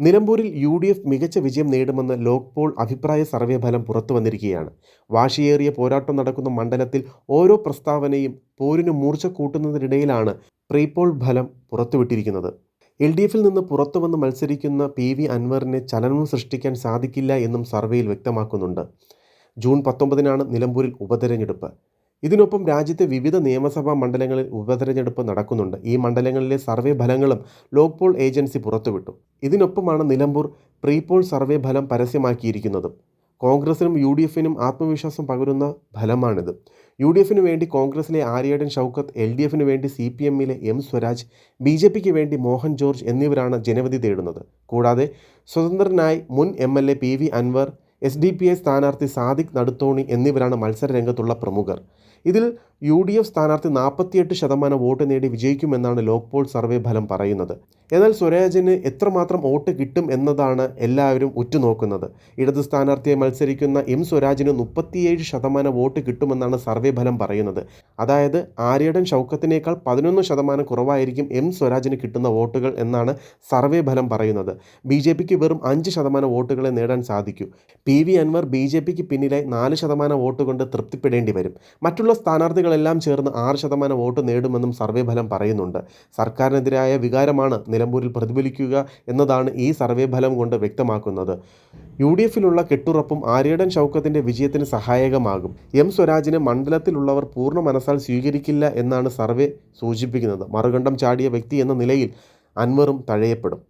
നിലമ്പൂരിൽ U D F മികച്ച വിജയം നേടുമെന്ന് ലോക്പോൾ അഭിപ്രായ സർവേ ഫലം പുറത്തു വന്നിരിക്കുകയാണ്. വാശിയേറിയ പോരാട്ടം നടക്കുന്ന മണ്ഡലത്തിൽ ഓരോ പ്രസ്താവനയും പോരിന് മൂർച്ച കൂട്ടുന്നതിനിടയിലാണ് പ്രീപോൾ ഫലം പുറത്തുവിട്ടിരിക്കുന്നത്. എൽ ഡി എഫിൽ നിന്ന് പുറത്തു വന്ന് മത്സരിക്കുന്ന പി വി അൻവറിന് ചലനം സൃഷ്ടിക്കാൻ സാധിക്കില്ല എന്നും സർവേയിൽ വ്യക്തമാക്കുന്നുണ്ട്. ജൂൺ പത്തൊമ്പതിനാണ് നിലമ്പൂരിൽ ഉപതെരഞ്ഞെടുപ്പ്. ഇതിനൊപ്പം രാജ്യത്തെ വിവിധ നിയമസഭാ മണ്ഡലങ്ങളിൽ ഉപതെരഞ്ഞെടുപ്പ് നടക്കുന്നുണ്ട്. ഈ മണ്ഡലങ്ങളിലെ സർവേ ഫലങ്ങളും ലോക് പോൾ ഏജൻസി പുറത്തുവിട്ടു. ഇതിനൊപ്പമാണ് നിലമ്പൂർ പ്രീപോൾ സർവേ ഫലം പരസ്യമാക്കിയിരിക്കുന്നതും. കോൺഗ്രസിനും യു ഡി എഫിനും ആത്മവിശ്വാസം പകരുന്ന ഫലമാണിത്. യു ഡി എഫിന് വേണ്ടി കോൺഗ്രസിലെ ആര്യാടൻ ഷൗക്കത്ത് എൽ ഡി എഫിന് വേണ്ടി സി പി എമ്മിലെ എം സ്വരാജ് ബി ജെ പിക്ക് വേണ്ടി മോഹൻ ജോർജ് എന്നിവരാണ് ജനവിധി തേടുന്നത്. കൂടാതെ സ്വതന്ത്രനായി മുൻ M L A P V Anvar S D P I സ്ഥാനാർത്ഥി സാദിഖ് നടുത്തോണി എന്നിവരാണ് മത്സര രംഗത്തുള്ള പ്രമുഖർ. ഇതിൽ യു ഡി എഫ് സ്ഥാനാർത്ഥി നാൽപ്പത്തിയെട്ട് ശതമാനം വോട്ട് നേടി വിജയിക്കുമെന്നാണ് ലോക്പോൾ സർവേ ഫലം പറയുന്നത്. എന്നാൽ സ്വരാജിന് എത്രമാത്രം വോട്ട് കിട്ടും എന്നതാണ് എല്ലാവരും ഉറ്റുനോക്കുന്നത്. ഇടത് സ്ഥാനാർത്ഥിയെ മത്സരിക്കുന്ന എം സ്വരാജിന് മുപ്പത്തിയേഴ് ശതമാനം വോട്ട് കിട്ടുമെന്നാണ് സർവേ ഫലം പറയുന്നത്. അതായത് ആര്യടൻ ഷൗക്കത്തിനേക്കാൾ പതിനൊന്ന് ശതമാനം കുറവായിരിക്കും എം സ്വരാജിന് കിട്ടുന്ന വോട്ടുകൾ എന്നാണ് സർവേ ഫലം പറയുന്നത്. ബി ജെ പിക്ക് വെറും അഞ്ച് ശതമാനം വോട്ടുകളെ നേടാൻ സാധിക്കൂ. P V Anvar B J പിക്ക് പിന്നിലായി നാല് ശതമാനം വോട്ട് കൊണ്ട് തൃപ്തിപ്പെടേണ്ടി വരും. മറ്റുള്ള സ്ഥാനാർത്ഥികളെല്ലാം ചേർന്ന് ആറ് ശതമാനം വോട്ട് നേടുമെന്നും സർവേ ഫലം പറയുന്നുണ്ട്. സർക്കാരിനെതിരായ വികാരമാണ് നിലമ്പൂരിൽ പ്രതിഫലിക്കുക എന്നതാണ് ഈ സർവേ ഫലം കൊണ്ട് വ്യക്തമാക്കുന്നത്. യു ഡി എഫിലുള്ള കെട്ടുറപ്പും ആര്യടൻ ഷൗക്കത്തിന്റെ വിജയത്തിന് സഹായകമാകും. എം സ്വരാജിനെ മണ്ഡലത്തിലുള്ളവർ പൂർണ മനസ്സാൽ സ്വീകരിക്കില്ല എന്നാണ് സർവേ സൂചിപ്പിക്കുന്നത്. മറുകണ്ഠം ചാടിയ വ്യക്തി എന്ന നിലയിൽ അൻവറും തഴയപ്പെടും.